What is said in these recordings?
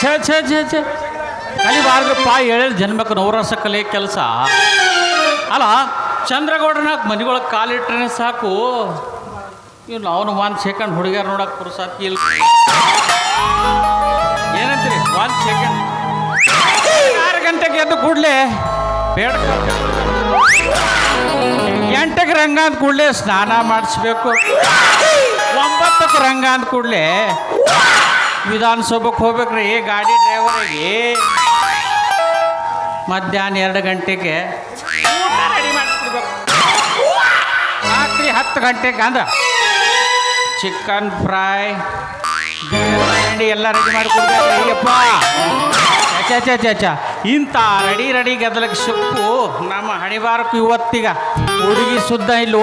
ಛೇ ಛೇ ಛೇ ಛೇ. ಕಲಿಬಾರ್ದಪ್ಪ ಏಳೇಳು ಜನ್ಮಕ್ಕೆ ನವರಸ ಕಲೆ ಕೆಲಸ. ಅಲ್ಲ ಚಂದ್ರಗೌಡನ ಮನೆಗೊಳಗೆ ಕಾಲಿಟ್ರೆ ಸಾಕು. ಇವ್ನು ಅವನು ಒಂದು ಸೆಕೆಂಡ್ ಹುಡುಗಿಯರ್ ನೋಡಕ್ಕೆ ಪುರುಸಾತಿ ಇಲ್ಲ ಏನಂತೀರಿ? ಒಂದು ಸೆಕೆಂಡ್ ಆರು ಗಂಟೆಗೆ ಎದ್ದು ಕೂಡಲೇ ಬೇಡ. ಎಂಟಕ್ಕೆ ರಂಗ ಅಂದ ಕೂಡಲೇ ಸ್ನಾನ ಮಾಡಿಸ್ಬೇಕು. ಒಂಬತ್ತಕ್ಕೆ ರಂಗ ಅಂದ ಕೂಡಲೇ ವಿಧಾನಸೌಧಕ್ಕೆ ಹೋಗ್ಬೇಕ್ರಿ ಗಾಡಿ ಡ್ರೈವರಿಗೆ. ಮಧ್ಯಾಹ್ನ ಎರಡು ಗಂಟೆಗೆ. ರಾತ್ರಿ ಹತ್ತು ಗಂಟೆಗೆ ಅಂದ್ರೆ ಚಿಕನ್ ಫ್ರೈ, ಬಿರಿಯಾನಿ ಎಲ್ಲ ರೆಡಿ ಮಾಡಿ ಕೊಡ್ಬೇಕ್ರಿ ಅಪ್ಪ ಚ ಚ ಚ ಚ ಇಂಥ ರೆಡಿ ರೆಡಿ ಗದಲಕ್ಕೆ ಸೊಪ್ಪು ನಮ್ಮ ಹಣಿಬಾರಕ್ಕೂ ಇವತ್ತಿಗ. ಹುಡುಗಿ ಸುದ್ದ ಇಲ್ಲೋ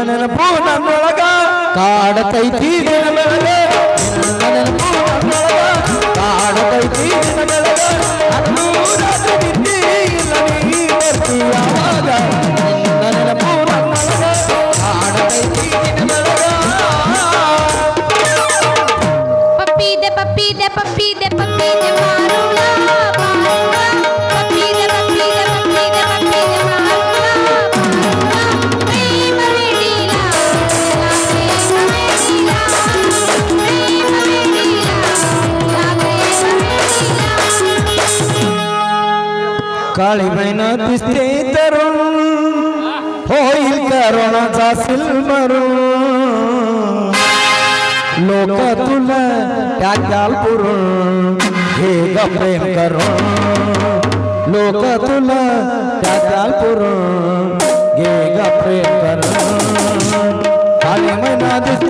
ನಿಂದ ನೆನಪು ನನ್ನೊಳಗ ಕಾಡತೈತಿ ಬೆಳಗ काळी बहीण दिसते तरुण, होईल करोनाचा सिल्मरून लोक तुला त्याच्याल हे प्रेम करून. लोक तुला त्याच्याल पुरून प्रेम करून. महिना दिसते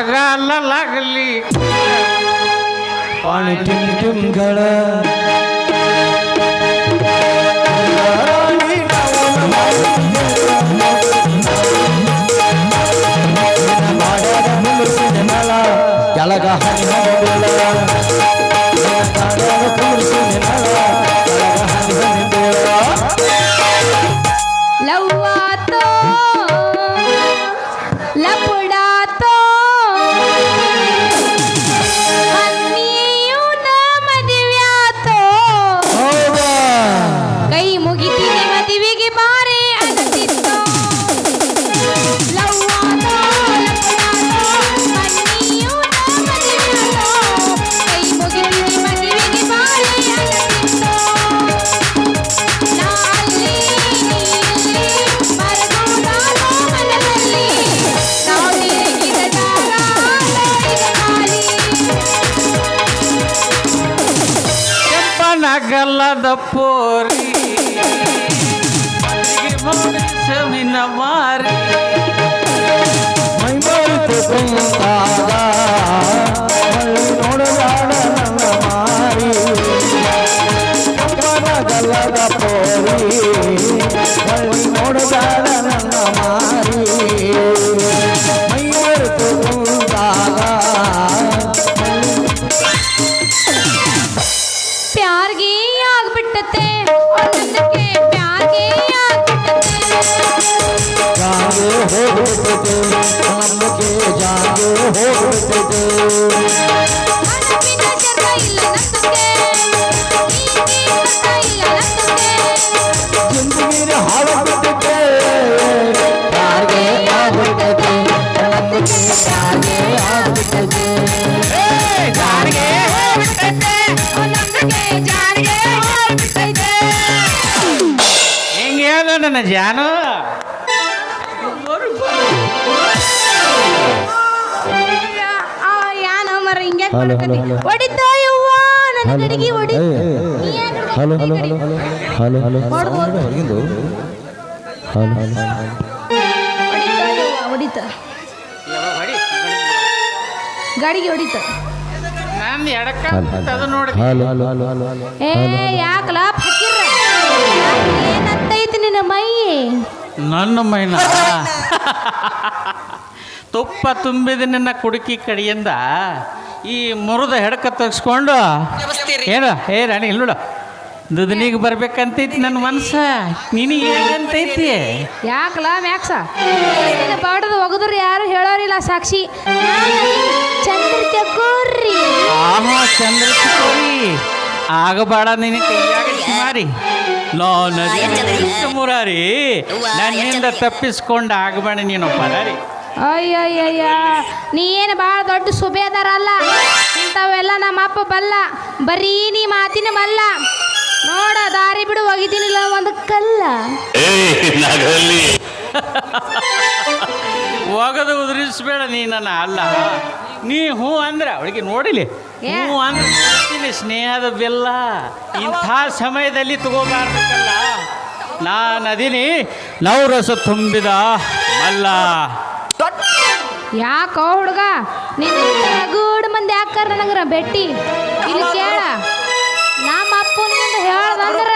वार ढगाला लागली पाणी टिम टिम गळ ಜಾನು? Hello, hello, hello. ಹೊಡಿತಾ ಯವ್ವ ನನ್ನ ಗಡಿಗೆ ಹೊಡಿ ನೀ ಯಾಕ್ ಹಿಡ್ದೆ? Hello hello. Hello hello. Hello ಹೊಡ್ದು. ಹೊರಗಿಂದು ಹಲೋ ಹಲೋ. ಹೊಡಿತಾ ಯವ್ವ, ಹೊಡಿತ ಗಾಡಿಗೆ ಹೊಡಿತ ನಾನು ಎಡಕ್ಕ ಅದು ನೋಡಿ. Hello hello hello hello. Hello ಏ ಯಾಕಲ ಫಕೀರ? ಏನಂತೈತಿ ನಿನ್ನ ಮೈ ನನ್ನ ಮೈನ? ತುಪ್ಪ ತುಂಬಿದ ನಿನ್ನ ಕುಡುಕಿ ಕಡೆಯಿಂದ ಈ ಮುರಿದ ಹೆಡಕ ತಗ್ಸ್ಕೊಂಡು ಏನು? ಏ ರಾಣಿ ಇಲ್ಲಿ ನೋಡು. ದುದನಿಗೆ ಬರ್ಬೇಕಂತೈತಿ ನನ್ನ ಮನಸ್ಸ ನಿನಗೆ ಹೇಗಂತೈತಿ? ಯಾಕಲ ಮ್ಯಾಕ್ಸ? ಪಾಠದ ಬಾಡದ ಒಗದ್ರು ಯಾರು ಹೇಳೋರಿಲ್ಲ ಸಾಕ್ಷಿ. ಚಂದ್ರ ತಗೋರಿ ಆಹಾ ಚಂದ್ರ ಚಿಕ್ಕೋರಿ ಆಗಬೇಡ ನಿನ್ನ ಕೈಯಾಗ ಶಿಮಾರಿ ನೋ ನದಿ ಮುರಾರಿ. ನನ್ನಿಂದ ತಪ್ಪಿಸ್ಕೊಂಡು ಆಗಬೇಡ ನೀನು ಪರಾರಿ ಅಯ್ಯಯ್ಯಯ್ಯ ನೀ ಏನು ಭಾಳ ದೊಡ್ಡ ಸುಬೇದಾರ ಅಲ್ಲ ಇಂಥವೆಲ್ಲ ನಮ್ಮ ಅಪ್ಪ ಬಲ್ಲ ಬರೀ ನೀ ಮಾತಿನ ಬಲ್ಲ ನೋಡ ದಾರಿ ಬಿಡು ಒಗಿತೀನಿಲ್ಲ ಒಂದು ಕಲ್ಲ. ಹೋಗದು ಉದುರಿಸ್ಬೇಡ ನೀ ನನ್ನ ಅಲ್ಲ. ನೀ ಹೂ ಅಂದ್ರೆ ಅವಳಿಗೆ ನೋಡಿಲಿ. ಏ? ಹ್ಞೂ ಅಂದ್ರೆ ಸ್ನೇಹದ ಬೆಲ್ಲ. ಇಂಥ ಸಮಯದಲ್ಲಿ ತಗೋಬಾರ್ದಲ್ಲ ನಾನು ಅದೀನಿ ನವರಸ ತುಂಬಿದ ಮಲ್ಲ. ಯಾಕೋ ಹುಡುಗ? ನಿನ್ನ ಗೂಡ್ ಮಂದಿ ಯಾಕಾರ ನನಗರ ಬೆಟ್ಟಿ. ಇಲ್ಲಿ ಕೇಳ. ನಮ್ಮ ಅಪ್ಪನಿಂದ ಹೇಳ್ದಂದ್ರ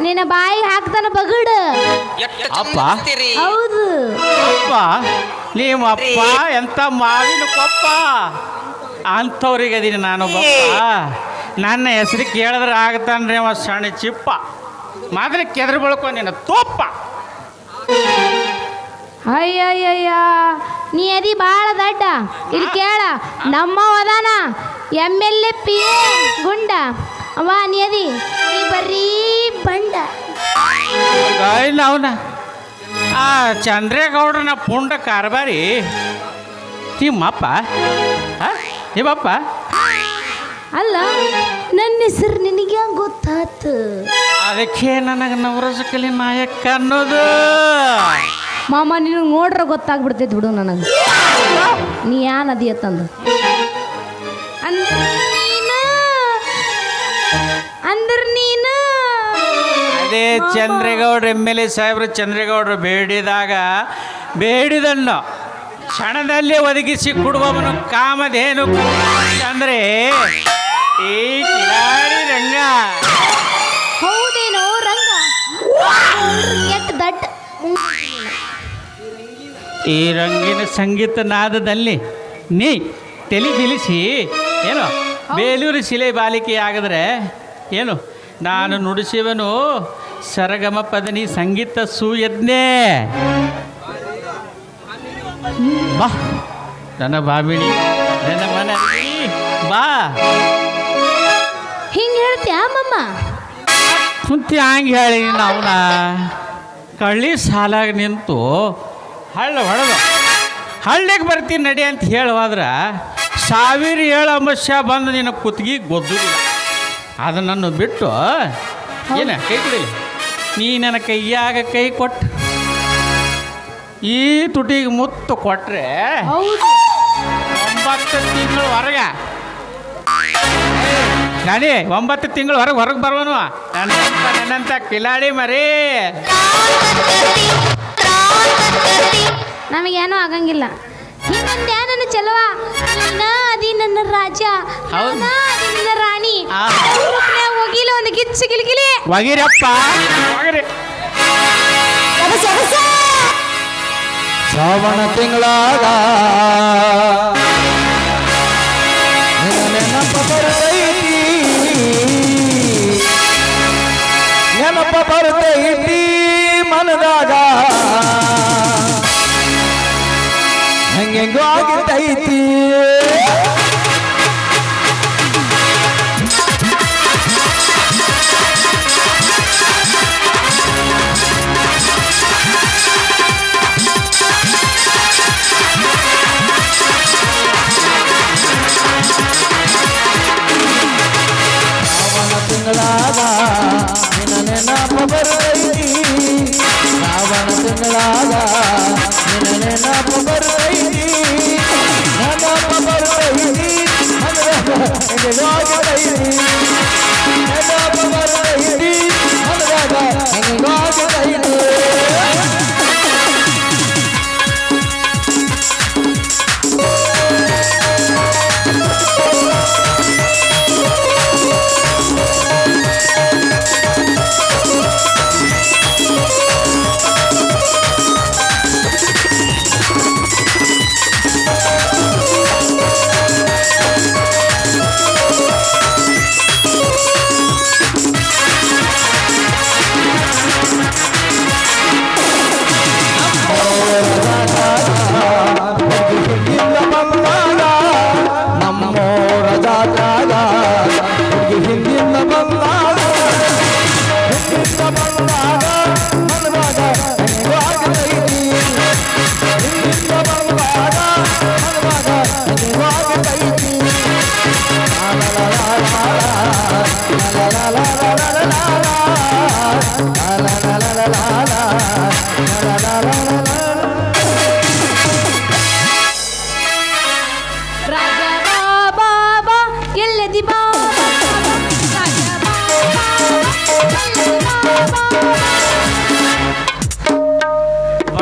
ನಿನ್ನ ಬಾಯಿ ಹಾಕ್ತಾನ ಬಗಡ. ಅಪ್ಪ. ಹೌದು. ಅಪ್ಪ ನಿಮ್ಮ ಅಪ್ಪ ಎಂತ ಮಾವಿನ ಕೊಪ್ಪ? ಅಂಥವ್ರಿಗೆ ಅದೀನಿ ನಾನು ಬಪ್ಪ. ನನ್ನ ಹೆಸರು ಕೇಳಿದ್ರೆ ಆಗ್ತಾನ್ರಿ ಅವ ಸಣ್ಣ ಚಿಪ್ಪ. ಮಾತ್ರ ಕೆದ್ರ ಬೆಳ್ಕೊ ನಿನ್ನ ತೋಪ್ಪ. ಅಯ್ಯಯ್ಯಯ್ಯ ನೀ ಅದಿ ಭಾಳ ದಡ್ಡ. ಇಲ್ಲಿ ಕೇಳ ನಮ್ಮ ಅದಾನ. M L A P A ಗುಂಡ. ಅವ ನೀ ಅದಿ. ನೀ ಬರೀ ಬಂಡ. ಇಲ್ಲ ಅವನ. ಆ ಚಂದ್ರೇಗೌಡನ ಪುಂಡ ಕಾರ್ಬಾರಿ. ನಿಮ್ಮಪ್ಪ? ನಿಮ್ಮಪ್ಪ ಅಲ್ಲ ನನ್ನ ಹೆಸರು ನಿನಗೆ ಗೊತ್ತಾತು? ಅದಕ್ಕೆ ನನಗೆ ನವರಸಕಲಿ ನಾಯಕ ಅನ್ನೋದು. ಮಾಮ ನೀನು ನೋಡ್ರೆ ಗೊತ್ತಾಗ್ಬಿಡ್ತೈತಿ ಬಿಡು ನನಗೆ. ನೀ ಯಾನ ಅದಿ ಅತ್ತಂದು ಅಂದ್ರೆ ನೀನು ಅಂದ್ರ ನೀನು. ಅದೇ ಚಂದ್ರೇಗೌಡ್ರ ಎಂ ಎಲ್ ಎ ಸಾಹೇಬ್ರು ಚಂದ್ರೇಗೌಡರು ಬೇಡಿದಾಗ ಬೇಡಿದನ್ನು ಕ್ಷಣದಲ್ಲಿ ಒದಗಿಸಿ ಕೊಡುವವನು ಕಾಮಧೇನು. ಅಂದ್ರೆ ಈ ಕಿಲಾಡಿ ರಂಗ. ಈ ರಂಗಿನ ಸಂಗೀತ ನಾದದಲ್ಲಿ ನೀ ತೆಲಿ ಬಿಲಿಸಿ ಏನು? ಬೇಲೂರು ಶಿಲೆ ಬಾಲಿಕೆ ಆಗಿದ್ರೆ ಏನು? ನಾನು ನುಡಿಸಿವನು ಸರಗಮ ಪದನಿ ಸಂಗೀತ ಸುಯಜ್ಞೆ. ಬಾ. ನನ್ನ ಬಾಬಿಣಿ ನನ್ನ ಮನ ಬಾ. ಹಿಂಗೆ ಹೇಳ್ತೀಯ ಮಮ್ಮ ಕುಂತಿ ಹಂಗೆ ಹೇಳಿ ನಾವು ಕಳ್ಳಿ ಸಾಲಾಗಿ ನಿಂತು ಹಳ್ಳ ಹೊಡೆದು. ಹಳ್ಳಿಗೆ ಬರ್ತೀನಿ ನಡಿ ಅಂತ ಹೇಳುವಾದ್ರ ಸಾವಿರ ಏಳು ಅಮಶ್ಯ ಬಂದು ನಿನ್ನ ಕುತ್ತಿಗೆ ಗೊದ್ದುದಿಲ್ಲ. ಅದನ್ನು ಬಿಟ್ಟು. ಏನ ಕೈ ಕೊಡಿಲ್ಲ? ನೀ ನನ್ನ ಕೈಯಾಗ ಕೈ ಕೊಟ್ಟು ಈ ತುಟಿಗೆ ಮುತ್ತು ಕೊಟ್ರೆ ಒಂಬತ್ತು ತಿಂಗಳು ಹೊರಗೆ. ನಾನಿ ಒಂಬತ್ತು ತಿಂಗಳು ಹೊರಗೆ ಹೊರಗೆ ಬರುವನು ನನ್ನಂತ ಕಿಲಾಡಿ ಮರಿ. ನಮಗೇನೂ ಆಗಂಗಿಲ್ಲ. ಹಿಂಗಂದ್ಯಾ ನನ್ನ ಚೆಲುವ? ನೀನ ಅದಿ ನನ್ನ ರಾಜ. ಹೌದು. ನಾನ ಅದಿ ನನ್ನ ರಾಣಿ. ಹೋಗಿಲ್ಲ ಒಂದು ಗಿಚ್ಚು ಗಿಲಿಗಿಲಿ ಒಗಿರಪ್ಪ. ಒಗಿರಿ. ಶ್ರಾವಣ ತಿಂಗಳಾಗ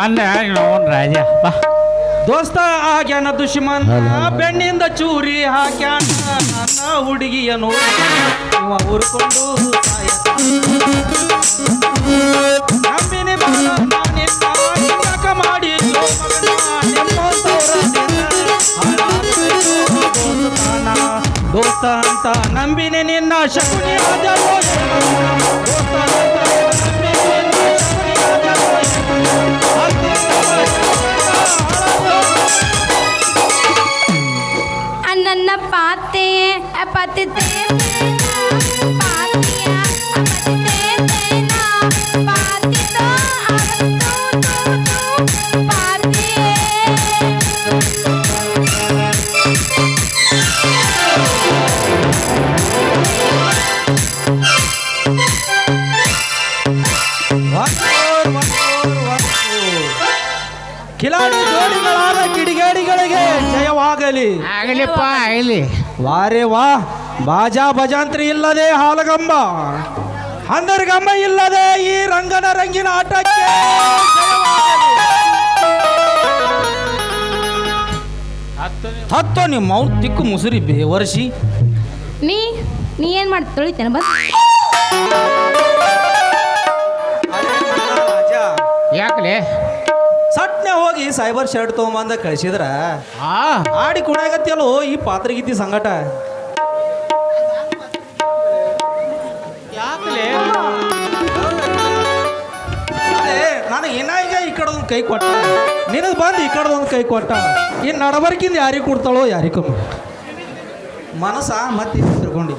ಅವನ್ ರಾಜ ಬಾ. ದೋಸ್ತ ಆಗ್ಯಾನ ದುಶ್ಮನ್ ಬೆಣ್ಣಿಂದ ಚೂರಿ ಹಾಕ್ಯಾನ ನನ್ನ ಹುಡುಗಿಯ ನೋಡಿ. ಇವ ಉರ್ಕೊಂಡು ನಂಬಿನಿ ಮಾಡಿ ದೋಸ್ತ ಅಂತ ನಂಬಿನಿ ನಿನ್ನ ಶಕುನಿ ರಾಜ ದೋಸ್ತ पाते हैं पाते ಆಗಲಿಪ್ಪ ಆಗಲಿ ವಾರೇ ವಾ ಬಾಜಾ ಬಜಾಂತ್ರಿ ಇಲ್ಲದೆ ಹಾಲಗಂಬ. ಹಂದರ್ಗಂಬ ಇಲ್ಲದೆ ಈ ರಂಗನ ರಂಗಿನ ಆಟಕ್ಕೆ ಜಯವಾಗಲಿ. ಹತ್ತೋ ನಿಮ್ಮ ಅವ್ರ ತಿಕ್ಕು ಮುಸುರಿ ಬೇವರ್ಷಿ ನೀ ನೀ ಏನ್ ಮಾಡಿ ತೊಳಿತೇನೆ ಬಸ್ ಯಾಕಲೆ? ಸಟ್ನೆ ಹೋಗಿ ಸೈಬರ್ ಶರ್ಟ್ ತೊಗೊಂಬಂದ ಕಳಿಸಿದ್ರ. ಆ. ಆಡಿ ಕುಣಾಗತ್ತಿಯಲ್ಲೋ ಈ ಪಾತ್ರಗೀತಿ ಸಂಗಟ. ಯಾಕಲೇ? ನಾನು ನನಗೆ ಇನ್ನ ಈ ಕಡೆ ಒಂದು ಕೈ ಕೊಟ್ಟ. ನಿನಗೆ ಬಂದು ಈ ಕಡೆ ಒಂದು ಕೈ ಕೊಟ್ಟ. ಈ ನಡಬರ್ಕಿಂದ ಯಾರಿಗೆ ಕೊಡ್ತಾಳೋ ಯಾರಿಗೂ ಮನಸ್ಸ ಮತ್ತೆ ತಿರ್ಕೊಂಡು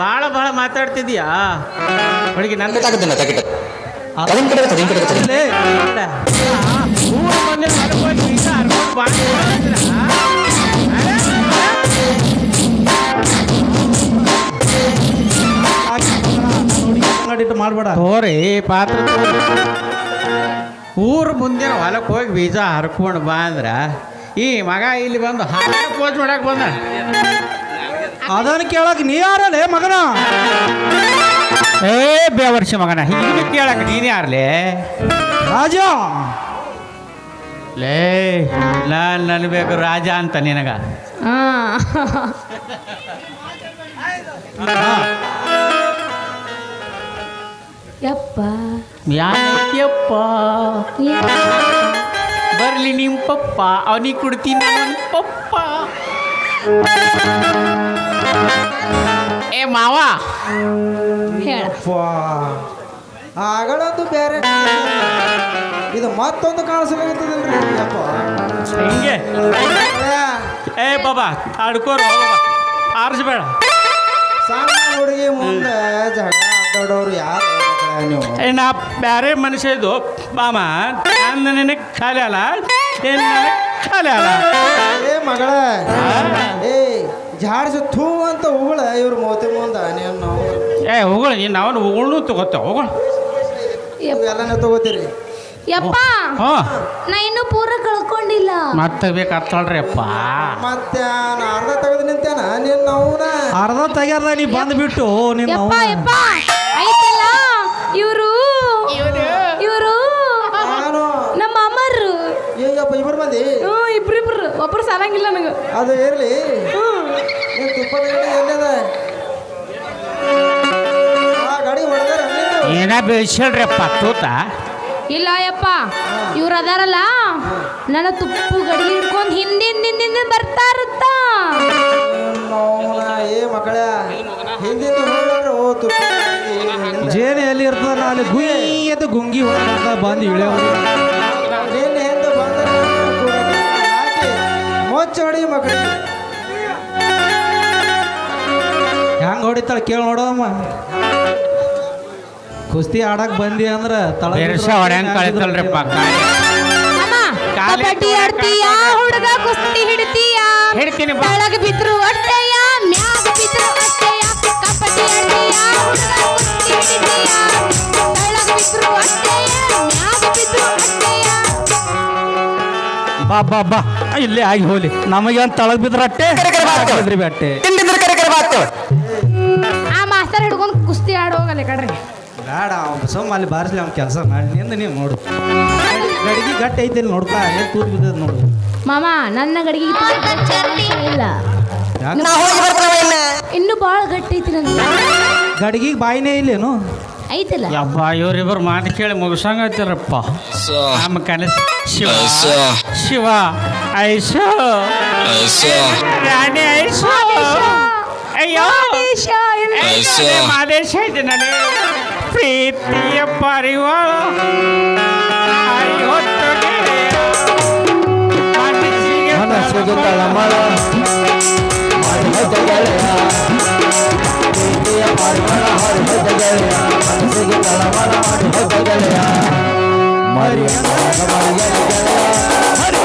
ಭಾಳ ಭಾಳ ಮಾತಾಡ್ತಿದ್ಯಾ? ಹುಡುಗಿ ನನ್ನ ಕಡೆ ಕಡೆ ಬಾ ಅಂದ್ರ. ಸಂಗಡಿಟ್ಟು ಮಾಡಬೇಡ ತೋರಿ ಪಾತ್ರ ತೋರಿ. ಊರು ಮುಂದಿನ ಹೊಲಕ್ಕೆ ಹೋಗಿ ಬೀಜ ಹರ್ಕೊಂಡು ಬಾ ಅಂದ್ರ ಈ ಮಗ ಇಲ್ಲಿ ಬಂದು ಹಾಕ ಪೋಜ್ ಮಾಡಕ್ ಬಂದ. ಅದನ್ನ ಕೇಳಕ್ ನೀ ಯಾರಲ್ಲೇ ಮಗನ? ಏ ಬೇವರ್ಷ ಮಗನ ಹೀಗೆ ಕೇಳಕ್ ನೀನ್ ಯಾರಲೇ? ರಾಜ! ಲೇ ನಾನು ನನ್ಬೇಕು ರಾಜ ಅಂತ ನಿನಗ. ಯಪ್ಪ. ಯಪ್ಪ ಬರ್ಲಿ ನಿಮ್ಮ ಪಪ್ಪ ಅವನಿಗೆ ಕೊಡ್ತೀನಿ ನನ್ನ ಪಪ್ಪ. ಏ ಮಾವ. ಹೇಳ. ಆಗಳೊಂದು ಬೇರೆ. ಇದು ಮತ್ತೊಂದು ಕಾಣಿಸ್ಲಾಗತ್ತದಲ್ರಿ ಅಪ್ಪ. ಹಿಂಗೆ? ಏ. ಬಾಬಾ ಆಡ್ಕೋರು ಆರಿಸ್ಬೇಡ. ಸಣ್ಣ ಹುಡುಗಿ ಮುಂದೆ ಜಗಳ ಆಡೋರು ಯಾರು ನೀವು? ಏ ನಾ ಬ್ಯಾರೆ ಮನುಷ್ಯ ಇದು. ಬಾಮ ನಾನು ನಿನಗೆ ಖಾಲಿ ಅಲ್ಲ. ಏನು ಖಾಲಿ ಅಲ್ಲ? ಏ ಮಗಳ. ಏ ಜಾಡ್ಸ ಥೂ ಅಂತ ಉಗುಳ ಇವ್ರ ಮೋತಿ ಮುಂದ ನೀನು ನಾವು. ಏ ಹೋಗೋಣ ನೀನು ಅವನು ಉಗುಳ್ನು ತಗೋತ ಹೋಗೋಣ ಎಲ್ಲನೇ ತಗೋತೀರಿ? ಯಪ್ಪ ಹ್ಞೂ ನಾ ಇನ್ನೂ ಪೂರ ಕಳ್ಕೊಂಡಿಲ್ಲ. ಮತ್ತೆ ಬೇಕಾಗ್ತಾಳ್ರಿ ಅಪ್ಪ. ಮತ್ತೆ ನಾ ಅರ್ಧ ತೆಗೆದು ನಿಂತೇನ? ನಿನ್ನ ಅವನ ಅರ್ಧ ತೆಗ್ಯಾರ ನೀ ಬಂದ್ಬಿಟ್ಟು ನಿನ್ನ ಯಪ್ಪ ಯಪ್ಪ. ಐತಲ್ಲ ಇವರು ಇವರು. ನಾನು. ನಮ್ಮ ಅಮ್ಮರು. ಈಗಪ್ಪ ಇಬ್ಬರು ಮಂದಿ ಹ್ಞೂ ಇಬ್ರಿಬ್ರು. ಒಬ್ರು ಸಾಲಂಗಿಲ್ಲ ನನಗೆ. ಅದು ಇರ್ಲಿ. ಎಲ್ಲದ? ಆ ಗಾಡಿ ಹೊಡೆದಾರ ಏನ ಬೆಳ್ಸಳ್ರಿ ಅಪ್ಪ ತೂತ. ಇಲ್ಲ ಯಪ್ಪ ಇವ್ರು ಅದಾರಲ್ಲ ನನ್ನ ತುಪ್ಪು ಗಡಿ ಹಿಡ್ಕೊಂಡು ಹಿಂದಿಂದ ಹಿಂದಿಂದ ಬರ್ತಾ ಇರುತ್ತ? ಏ ಮಕ್ಕಳ ಓ ತುಪ್ಪ ಜೇನು ಎಲ್ಲಿ ಇರ್ತದ ಅಲ್ಲಿ ಗುಯ್ಯದ ಗುಂಗಿ ಹೊಡೆದ ಬಂದು ಇಳೆ ನಿನ್ನೆ ಹಿಂದೆ ಬಂದ ಹಾಕಿ ಹೆಂಗ್ ಹೊಡಿತಾಳ ಕೇಳಿ ನೋಡೋಮ್ಮ ಕುಸ್ತಿ ಆಡಕ್ ಬಂದಿ ಅಂದ್ರ ತಳ ಕಬಡ್ಡಿ ಆಡ್ತೀಯ ಹುಡುಗ ಕುಸ್ತಿ ಹಿಡ್ತೀಯ? ಹಿಡ್ತೀನಿ ಬಾ. ಬಿದ್ರು ಅಷ್ಟೇಯ ಮ್ಯಾಗ ಬಿದ್ರು ಅಷ್ಟೇಯ ಕಬಡ್ಡಿ ಆಡ್ತೀಯ ಹುಡುಗ ಕುಸ್ತಿ ಹಿಡಿತೀಯ? ಕೆಳಗೆ ಬಿದ್ರು ಅಷ್ಟೇಯ ಮ್ಯಾಗ ಬಿದ್ರು ಅಷ್ಟೇಯ ಬಾ ಬಾ ಬಾ. ಇಲ್ಲೇ ಆಗಿ ಹೋಲಿ. ನಮಗೆ ಅಂತ ತಳಗ್ ಬಿದ್ರ ಅಟ್ಟೆ ಬಿದ್ರಿ ಬೆಟ್ಟೆ ಮಾಸ್ತರ್ ಹಿಡ್ಕೊಂಡು ಕುಸ್ತಿ ಆಡೋಗಲ್ಲ ಕಡ್ರಿ ಬೇಡ ಅವ್ನು ಸುಮ್ಮ ಅಲ್ಲಿ ಬಾರಿಸ್ಲಿ ಅವ್ನ ಕೆಲಸ ಮಾಡಿ ನಿಂದ ನೀವು ನೋಡು. ಗಡಿಗೆ ಗಟ್ಟಿ ಐತಿ ಇಲ್ಲಿ ನೋಡ್ಕ ಏನು ತೂತ್ ಬಿದ್ದದ ನೋಡು. ಮಾಮ ನನ್ನ ಗಡಿಗೆ ಇಲ್ಲ. ಯಾಕೆ? ಇನ್ನ. ಇನ್ನು ಭಾಳ ಗಟ್ಟಿ ಐತಿ ನನ್ನ ಗಡಿಗೆ ಬಾಯಿನೇ ಇಲ್ಲೇನು? ಐತಿಲ್ಲ? ಯಬ್ಬ ಇವರಿಬ್ಬರು ಮಾತು ಕೇಳಿ ಮುಗಿಸಂಗತ್ತಿರಪ್ಪ ನಮ್ಮ ಕನಸು ಶಿವ. ಶಿವ ಐಸೋ. ರಾಣಿ ಐಸೋ. అయ్యో మాదేశాయి ప్రీతి పరివారం మరి మరి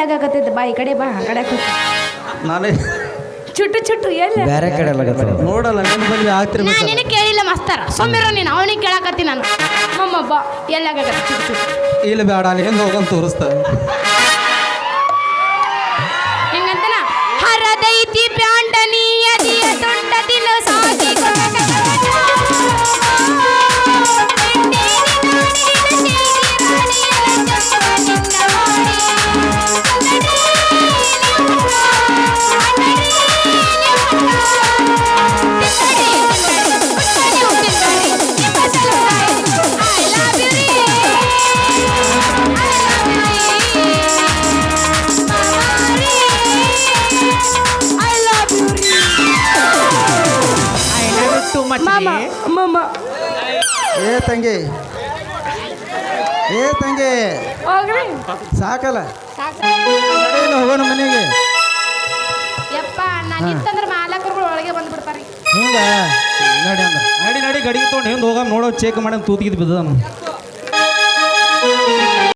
ಆಗಾಕತ್ತೈತೆ ಬಾ ಈ ಕಡೆ ಬಾ ಆ ಕಡೆ ಕೂತು ನಾನೇ ಚುಟ್ಟು ಚುಟ್ಟು ಎಲ್ಲಿ. ಬೇರೆ ಕಡೆ ಎಲ್ಲ ನೋಡಲ್ಲ ನಿನ್ನ ಬಳಿ ನಾ ಆಗ್ತಿರ್ಬೇಕು ನಿನಗೆ ಕೇಳಿಲ್ಲ ಮಾಸ್ತರ. ಸೊಮ್ಮಿರೋ ನೀನು ಅವನಿಗೆ ಕೇಳಾಕತ್ತಿ ನಾನು. ಅಮ್ಮ ಬಾ. ಎಲ್ಲಿ ಆಗಾಕತ್ತೆ ಚುಟ್ಟು ಚುಟ್ಟು ಇಲ್ಲಿ ಬೇಡ ಅಲ್ಲಿ ಹೆಂಗೆ ಹೋಗಂತ ತೋರಿಸ್ತಾ ತಂಗಿ. ಏ ತಂಗಿ. ಹೋಗ್ರಿ. ಸಾಕಲ್ಲ. ಹೋಗೋಣ ಮನೆಗೆ. ಯಪ್ಪ ನಾನು ಇತ್ತಂದ್ರೆ ಮಾಲಕರುಗಳು ಒಳಗೆ ಬಂದ್ಬಿಡ್ತಾರೆ. ಹಿಂಗ. ನಡಿ ಅಂದ್ರೆ ನಡಿ ನಡಿ ಗಡಿಗೆ ತೊಗೊಂಡು ಹಿಂದೆ ಹೋಗಾಮ ನೋಡೋ ಚೇಕ್ ಮಾಡಿ ತೂತಿಗಿದ್ ಬಿದ್ದದ